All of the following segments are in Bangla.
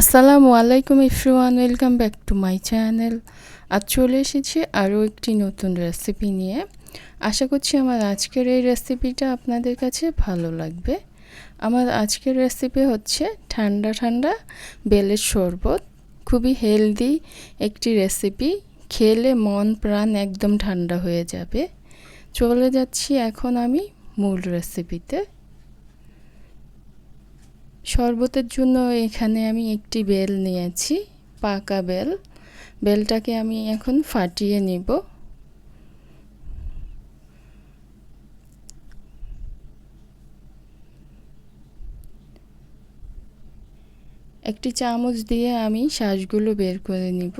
আসসালামু আলাইকুম ইফরুয়ান welcome back to my channel. আজ চলে এসেছি আরও একটি নতুন রেসিপি নিয়ে। আশা করছি আমার আজকের এই রেসিপিটা আপনাদের কাছে ভালো লাগবে। আমার আজকের রেসিপি হচ্ছে ঠান্ডা ঠান্ডা বেলের শরবত। খুবই হেলদি একটি রেসিপি। খেলে মন, প্রাণ একদম ঠান্ডা হয়ে যাবে। চলে যাচ্ছি এখন আমি মূল রেসিপিতে। শরবতের জন্য এখানে আমি একটি বেল নিয়েছি, পাকা বেল। বেলটাকে আমি এখন ফাটিয়ে নিব। একটি চামচ দিয়ে আমি শ্বাসগুলো বের করে নিব।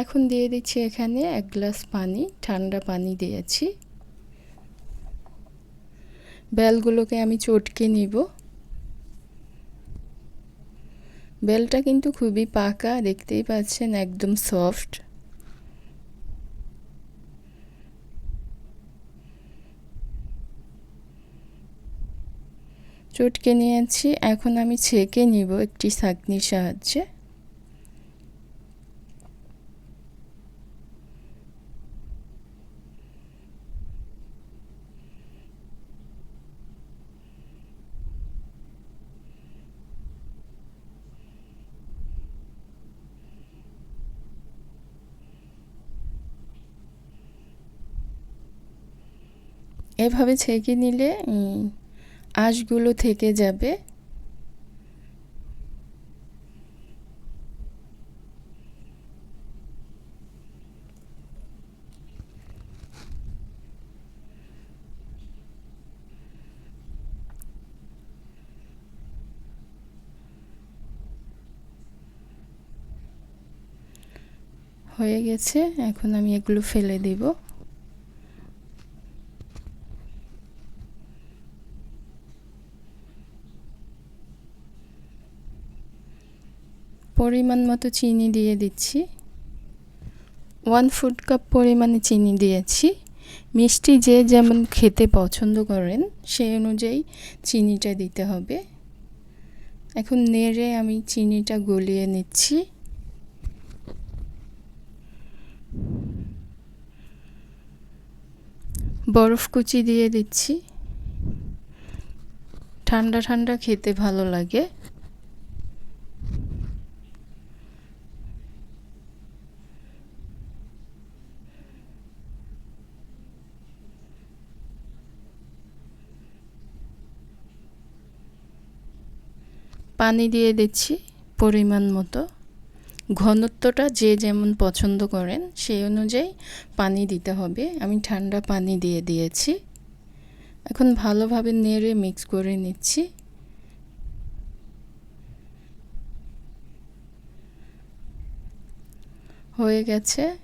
এখন দিয়ে দিচ্ছি এখানে এক গ্লাস পানি, ঠান্ডা পানি দিয়েছি। বেলগুলোকে আমি চটকে নিব। বেলটা কিন্তু খুবই পাকা, দেখতেই পাচ্ছেন একদম সফট। চটকে নিয়েছি, এখন আমি ছেঁকে নিব একটি ছাঁকনির সাহায্যে। এভাবে ছেঁকে নিলে আঁশগুলো থেকে যাবে। হয়ে গেছে এখন আমি এগুলো ফেলে দিব। পরিমাণ মতো চিনি দিয়ে দিচ্ছি। ওয়ান ফুড কাপ পরিমাণে চিনি দিয়েছি। মিষ্টি যে যেমন খেতে পছন্দ করেন, সেই অনুযায়ী চিনিটা দিতে হবে। এখন নেড়ে আমি চিনিটা গলিয়ে নিচ্ছি। বরফ কুচি দিয়ে দিচ্ছি। ঠান্ডা ঠান্ডা খেতে ভালো লাগে। পানি দিয়ে দিচ্ছি পরিমাণ মতো। ঘনত্বটা যে যেমন পছন্দ করেন, সেই অনুযায়ী পানি দিতে হবে। আমি ঠান্ডা পানি দিয়ে দিয়েছি। এখন ভালোভাবে নেড়ে মিক্স করে নিচ্ছি। হয়ে গেছে।